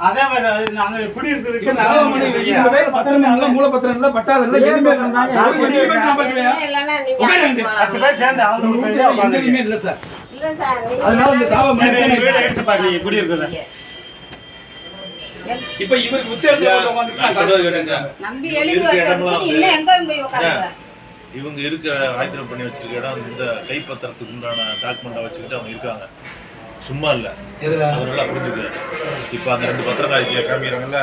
அதே மாதிரி இல்ல மூலப்பத்திரம் இல்ல பட்டாது இல்ல எதுவுமே. பத்து பேர் சேர்ந்து அவங்க சார். அதனால இந்த சாபம் வீடு அடிச்சு இப்ப இவருக்கு உட்காருங்க? இவங்க இருக்க ஆக்கிரம் பண்ணி வச்சிருக்க இடம் இந்த கைப்பத்திரத்துக்கு உண்டான டாக்குமெண்ட்டை வச்சுக்கிட்டு அவங்க இருக்காங்க. சும்மா இல்ல. எதுல? அது நல்லா புரிஞ்சுக்க இப்ப அந்த ரெண்டு பத்திரம் காய்க்க காமிக்கிறாங்கல்ல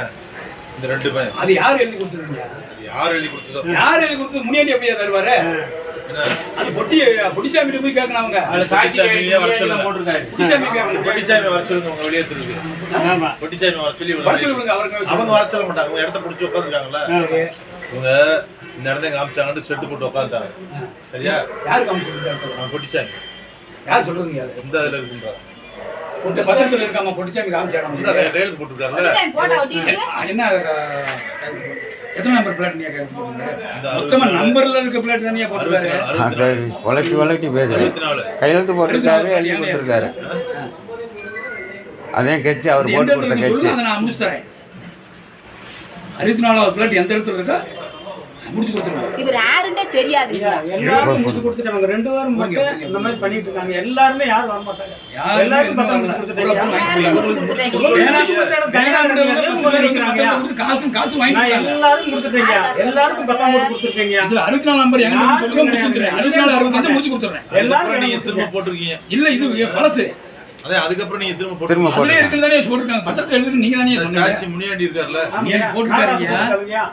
இந்த ரெண்டு பேர் அது யார் எழுதி கொடுத்துருக்கீங்க அது யார் எழுதி கொடுத்ததோ? யார் எழுதி கொடுத்தது? முனியாண்டி அப்படியே தருவாரு. என்ன? அது பொட்டி பொடிசாமி போய் கேட்கணும் அவங்க. அதுல சாட்சி சொல்லுங்க. போட்டிருக்காரு. பொடிசாமி கேட்கணும் வர சொல்லுங்க வெளியே ஆமா. பொட்டிச்சாமி வர சொல்லி வர சொல்லி இவங்க விடுங்க அவருக்கு அவங்க வர சொல்ல மாட்டாங்க. அவங்க இடத்த பிடிச்சி உட்காந்துருக்காங்கல்ல. சரி. இவங்க இந்த இடத்த காமிச்சாங்கன்னு செட்டு போட்டு உட்காந்துட்டாங்க. சரியா? யார் காமிச்சு அவன் பொட்டிச்சாமி யார் சொல்றீங்க எந்த இதுல இருக்குன்றாங்க இந்த பத்திரத்துல இருக்காம பொடிசாமி காமிச்சாங்க என்ன எத்தனை நம்பர் பிளேட் நீங்க மொத்தமா நம்பர்ல இருக்க பிளேட் தானே போட்டுருக்காரு? உலட்டி உலட்டி பேசுறேன் கையெழுத்து போட்டிருக்காரு எழுதி கொடுத்துருக்காரு. அதே கட்சி அவர் போட்டு கொடுத்த கட்சி. நான் முடிச்சு தரேன். அறுபத்தி நாலாவது பிளேட் எந்த இடத்துல இருக்கா? முடிச்சு கொடுத்துருவேன் இவர் யாருன்னே தெரியாதுங்க எல்லாரும் முடிச்சு கொடுத்துட்டாங்க ரெண்டு வாரம் மட்டும். இந்த மாதிரி பண்ணிட்டு இருக்காங்க. எல்லாருமே யாரும் வர மாட்டாங்க. எல்லாரும் காசும் வாங்கி. எல்லாரும் கொடுத்துட்டீங்க. எல்லாருக்கும் பத்தாம் போட்டு கொடுத்துருக்கீங்க. அறுபத்தி நாலு நம்பர் எங்க அறுபத்தி நாலு அறுபத்தஞ்சு முடிச்சு கொடுத்துறேன். அதுக்கப்புறம் நீங்க திரும்ப போட்டிருக்கீங்க. இல்ல இது பழசு. அதே அதுக்கப்புறம் நீங்க திரும்ப திரும்ப போட்டு அதுலயே இருக்குன்னு தானே சொல்லிருக்காங்க பத்திரத்தை எழுதி நீங்க தானே முனியாண்டி இருக்காருல்ல. நீங்க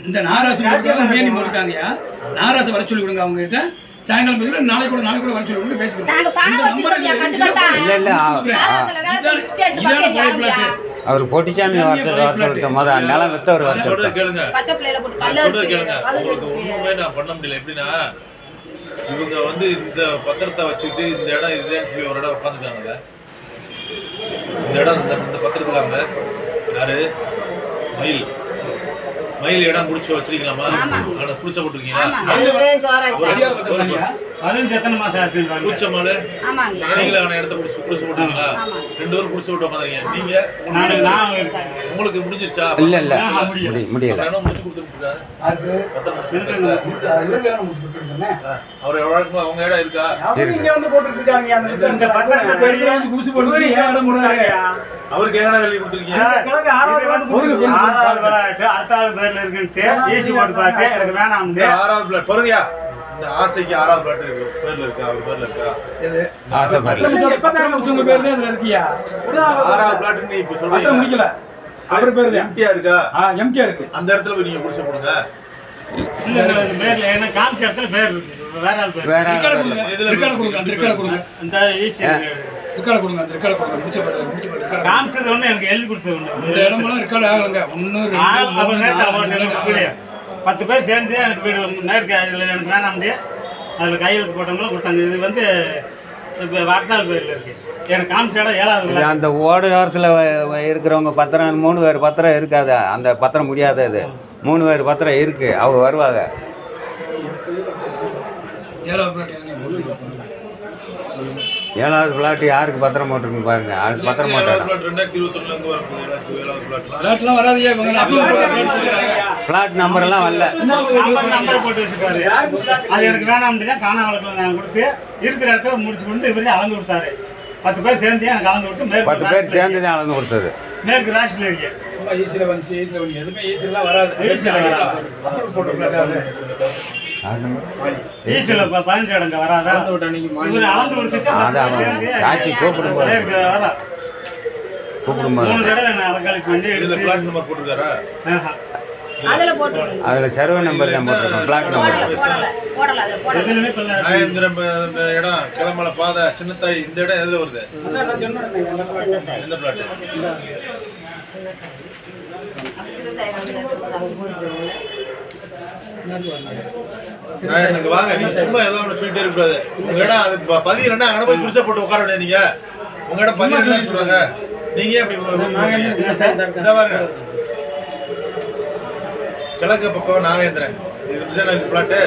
இந்த நாராசு போட்டுருக்காங்க மேனி போட்டுருக்காங்க நாராசு வர சொல்லி விடுங்க அவங்க கிட்ட சாயங்காலம் பேசுற நாளைக்கு கூட நாளைக்கு கூட வர சொல்லி விடுங்க பேசிக்கிறோம். அவர் பொட்டிச்சாமி வரட்டு வர சொல்லிட்டு முதல் நிலம் வித்தவர் வர நான் சொல்றதை கேளுங்க. பச்சை பிள்ளையில போட்டு நான் கல்லு சொல்றதை கேளுங்க. உங்களுக்கு. ஒண்ணுமே நான் பண்ண முடியல. எப்படின்னா இவங்க வந்து இந்த பத்திரத்தை வச்சுக்கிட்டு இந்த இடம் இதுன்னு சொல்லி ஒரு இடம் உட்காந்துருக்காங்கல்ல இந்த இடம் இந்த இந்த பத்திரத்துக்காரங்க யாரு? மயில். மயில் இடம் ஆமா. ஆனா குடிச்ச ஆமா, போட்டிருக்கீங்களா. பதினஞ்சு எத்தனை மாசம் ஆச்சுன்னு குடிச்சமாலு ஆமாங்க. நீங்களே அவன இடத்த குடிச்சு குடிச்சு போட்டீங்களா ஆமா. ரெண்டு பேரும் குடிச்சு விட்டு உட்காந்துருக்கீங்க நீங்க உங்களுக்கு முடிஞ்சிருச்சா? இல்ல இல்ல. முடியல. முடிச்சு கொடுத்துருக்காரு. அவர் எவ்வளவு அவங்க இடம் இருக்கா? இங்க வந்து போட்டுட்டு இருக்காங்க அந்த இந்த பத்திரத்தை வெளியே வெளியே வந்து குடிசை போட்டு ஏன் இடம் போடுறாங்க? அவருக்கு எங்கடா எழுதி கொடுத்துருக்கீங்க? அடுத்தாவது பேர்ல இருக்குன்ட்டு போட்டு பார்த்து எனக்கு வேணாம் ஆறாவது பிளாட் பொறுங்கயா இந்த ஆசைக்கு ஆறாவது பிளாட் இருக்கு பேர்ல இருக்கா அவர் பேர்ல இருக்கா பத்திரம் முடிச்ச- பத்திரம் முடிச்சவங்க பேர் தான் இதுல இருக்கியா? ஆறாவது பிளாட் நீ இப்ப சொல்றீங்க முடிக்கல. அவர் பேர். எம்டியா இருக்கா ஆ, MK இருக்கு. அந்த இடத்துல போய் நீங்க குடிச்சு போடுங்க இல்ல, இல்ல, இந்த பேர்ல என்ன காமிச்ச இடத்துல பேர் இருக்கு வேற வேற. இதுல கொடுங்க. அந்த கொடுங்க. ரெக்கார்டு கொடுங்க. அந்த ரெக்கார்டு கொடுங்க. முடிச்ச பிறகு, முடிச்ச கொடுங்க. காமிச்சது ஒண்ணு எனக்கு எழுதி கொடுத்தது இந்த இடமெல்லாம் ரெக்கார்டு ஆகலைங்க. வீடு. பத்து பேர் சேர்ந்து எனக்கு வீடு நேருக்கு அதில் எனக்கு வேணாம் முடிய அதில் கையெழுத்து போட்டவங்களும் கொடுத்தாங்க இது வந்து இப்போ வாட்டாள் பேரில் இருக்கு எனக்கு காமிச்ச இடம் ஏழாவது இது. அந்த ஓடு ஓரத்தில் இருக்கிறவங்க பத்திரம் மூணு பேர் பத்திரம் இருக்காது அந்த பத்திரம் முடியாது அது மூணு பேர் பத்திரம் இருக்கு அவங்க வருவாங்க ஏழாவது. ஏழாவது பிளாட் யாருக்கு பத்திரம் போட்டிருக்குன்னு பாருங்க. அது பத்திரம் போட்டாங்க பிளாட் நம்பர் எல்லாம் வரல. நம்பர் நம்பர் போட்டு வச்சுருக்காரு. அது எனக்கு வேணாம் தான் காணாமலுக்கு நான் கொடுத்து இருக்கிற இடத்துல முடிச்சு கொண்டு இவரே அளந்து கொடுத்தாரு. பத்து பேர் சேர்ந்து எனக்கு அளந்து கொடுத்து பத்து பேர் சேர்ந்து தான் அளந்து கொடுத்தது. மேற்கு ராசியில் இருக்கு சும்மா ஈஸியில வந்துச்சு, ஈஸியில வந்து எதுவுமே ஈஸியெல்லாம் வராது. ஈஸியில வராது. அப்புறம் பதினஞ்சு இடங்க வராதா? நம்பர் போட்டிருக்காரா? ஆஹா. அதுல சர்வே நம்பர் தான் போட்டிருக்கோம். பிளாட் நம்பர் நாயந்திரம் இடம் கிளம்பல பாதை சின்னத்தாய் இந்த இடம் எதுல வருது. எந்த பிளாட் சின்னத்தாய். நாயந்தங்க வாங்க நீங்க சும்மா ஏதோ ஒன்று சொல்லிட்டே இருக்கக்கூடாது உங்க இடம் அது ப- பதிவு ரெண்டா அங்கே போய் குடிசை போட்டு உட்கார முடியாது நீங்க. உங்க இடம் பதிவு ரெண்டு சொல்றாங்க. நீங்க அப்படி இந்த பாருங்க. கிழக்கு பக்கம் நாகேந்திரன். இது விஜயநகர் பிளாட்டு?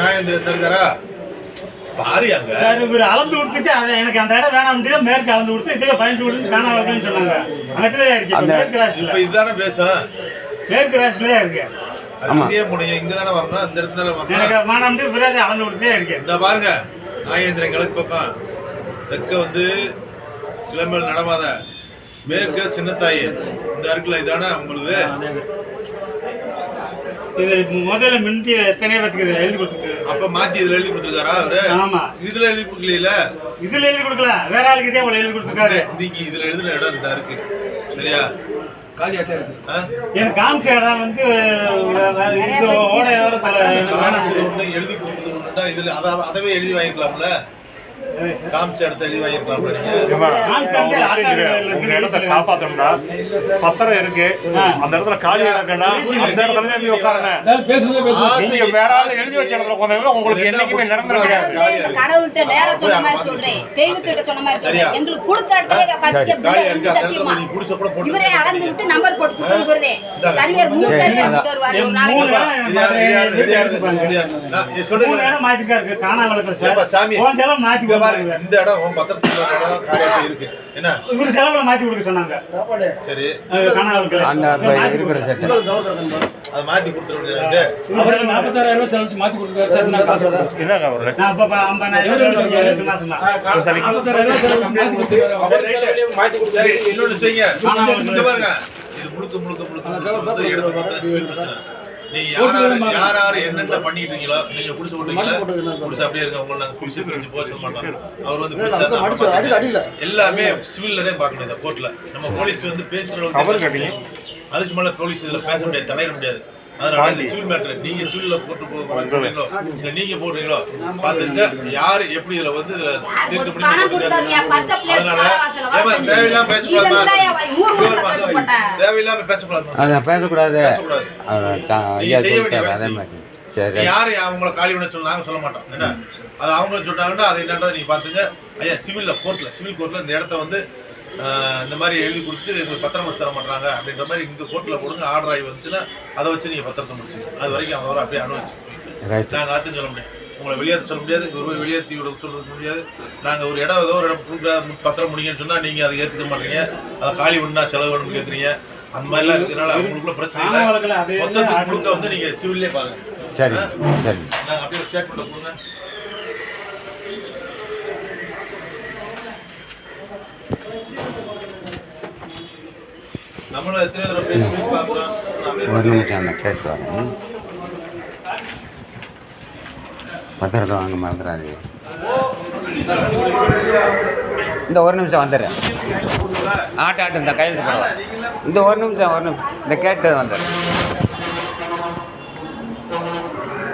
நாகேந்திரன் இருக்காரா? பாரு அங்க. சார் இவர் அளந்து கொடுத்துட்டு எனக்கு அந்த இடம் வேணாம் மேற்கு அளந்து கொடுத்து இதுக்கு பதினஞ்சு கொடுத்து காணாம இருக்குன்னு சொன்னாங்க. அங்கத்துல இருக்கு இப்ப மேற்கு இதுதானே பேசும். மேற்கு இருக்கு. அது ஆமா. முடியும் இங்க தானே வரணும் அந்த இடத்துல தானே வரணும்? விராது அளந்து கொடுத்துட்டே இருக்கு. இந்த பாருங்க நாகேந்திரன் கிழக்கு பக்கம். தெற்க வந்து கிளம்பல் நடமாத மேற்க சின்னத்தாயி. இந்த இருக்குல்ல இதானே உங்களுக்கு இது முதல்ல பேத்துக்கு இது எழுதி கொடுத்துருக்கு அப்ப மாத்தி இதுல எழுதி கொடுத்துருக்காரா அவரு? ஆமா. இதுல எழுதி கொடுக்கல இதுல எழுதி கொடுக்கல. வேற ஆளுக்கு இதே போல எழுதி கொடுத்துருக்காரு. இன்னைக்கு இதுல எழுதின இடம் இந்த இருக்கு. சரியா? காலியாத்தான் இருக்கு. ஆ? எனக்கு காமிச்ச இடம் வந்து எழுதி கொடுத்தது இதுல அத அதவே எழுதி வாங்கிக்கலாம்ல காமிச்ச இடத்த எழுதி உங்க இடத்த காப்பாத்தணும்டா. பத்திரம் இருக்கு. அந்த இடத்துல காலி இருக்கா அந்த இடத்துல உட்காருங்க நீங்க வேற ஆள் எழுதி வச்ச இடத்துல உட்காந்தீங்கன்னா உங்களுக்கு என்னைக்குமே நிரந்தரம் கிடையாது. அதாவது கடவுள்கிட்ட நேரா சொன்ன மாதிரி சொல்றேன். சொன்ன? சொல்றேன். எங்களுக்கு கொடுத்த இடத்துல காலியா சத்தியமா இவரே அளந்து விட்டு நம்பர் போட்டு கொடுக்குறதே மூணு. கொண்டு வருவாரு. ஒரு நாளைக்கு நேரம் சொல்லுங்க நேரம் சாமி. மாத்தி இங்க இந்த இடம் உன் பத்திரத்துல உள்ள இடம் காலியாக இருக்கு. என்ன? இவரு செலவுல மாத்தி கொடுக்க சொன்னாங்க. சரி. இருக்கிற செட்டு. அதை மாத்தி நாற்பத்தாறாயிரம் ரூபாய் செலவு மாத்தி கொடுத்துருக்காரு சார். நான் காசு நான் ஐம்பதாயிரம் ரூபாய் எட்டு மாசம். நாற்பத்தாறாயிரம் ரூபாய் செலவு மாத்தி கொடுத்துருக்காரு. மாத்தி கொடுத்தாரு இன்னொன்னு செய்யுங்க. இது முழுக்க முழுக்க முழுக்க முழுக்க. வந்து நீங்க யார் யாரு யார் யாரு என்னென்ன பண்ணிட்டு இருக்கீங்களோ நீங்க குடிச்சு போட்டீங்களா குடிச்சு அப்படியே இருக்க உங்களை நாங்க குடிச்சு பிரிச்சு போக சொல்ல மாட்டோம். அவர் வந்து பார்த்துக்கங்க. எல்லாமே சிவில்ல தான் பார்க்கணும் இந்த கோர்ட்ல நம்ம போலீஸ் வந்து பேசுற அளவுக்கு. அதுக்கு மேல போலீஸ் இதுல பேச முடியாது தலையிட முடியாது. அதனால இது சிவில் மேட்டர் நீங்க சிவில்ல போட்டு போடுறீங்களோ? இல்ல நீங்க போடுறீங்களோ? பாத்துங்க யாரு எப்படி இதுல வந்து அதனால ஏமா தேவையில்லாம பேசக்கூடாது. தேவையில்லாம பேசக்கூடாது. அதை பேசக்கூடாது சரி நீ யாரு அவங்கள காலி பண்ண சொல்ல நாங்க சொல்ல மாட்டோம். என்ன? அது அவங்க சொல்லிட்டாங்கன்னா அதை என்னன்றதை நீங்க பாத்துங்க ஐயா சிவில்ல கோர்ட்ல சிவில் கோர்ட்ல இந்த இடத்த வந்து இந்த மாதிரி எழுதி கொடுத்து எங்களுக்கு பத்திரம் வச்சு தர மாட்டாங்க அப்படின்ற மாதிரி இங்க கோர்ட்ல போடுங்க ஆர்டர் ஆகி வந்துச்சுன்னா அதை வச்சு நீங்க பத்திரத்தை முடிச்சுங்க அது வரைக்கும் அவங்க வர அப்படியே அனுபவிச்சு ரைட் நாங்க அதையும் சொல்ல முடியாது. உங்களை வெளியேற்ற சொல்ல முடியாது. ஒரு வெளியேற்றி விட சொல்றது முடியாது. நாங்க ஒரு இடம் ஏதோ ஒரு இடம் கொடுக்குற பத்திரம் முடிங்கன்னு சொன்னா நீங்க அதை ஏத்துக்க மாட்டீங்க. அதை காலி பண்ணா செலவு வேணும்னு கேக்குறீங்க. அந்த மாதிரிலாம் இருக்கிறதுனால அவங்களுக்குள்ள பிரச்சனை இல்லை. மொத்தத்துக்கு முழுக்க வந்து நீங்க சிவில்லே பாருங்க. சரி சரி. நாங்க அப்படியே ஸ்டேட்மெண்ட் கொடுங்க நம்மளும் எத்தனை தடவை பேசி பேசி பார்க்குறோம் ஒரு நிமிஷம் அந்த கேட்டு வரேன். பத்திரத்தை வாங்க மறந்துடாதீங்க. இந்த ஒரு நிமிஷம் வந்துடுறேன். ஆட்டு ஆட்டு இந்த கையெழுத்து போடுவேன் இந்த ஒரு நிமிஷம் ஒரு நிமிஷம். இந்த கேட்டு வந்துடுறேன்.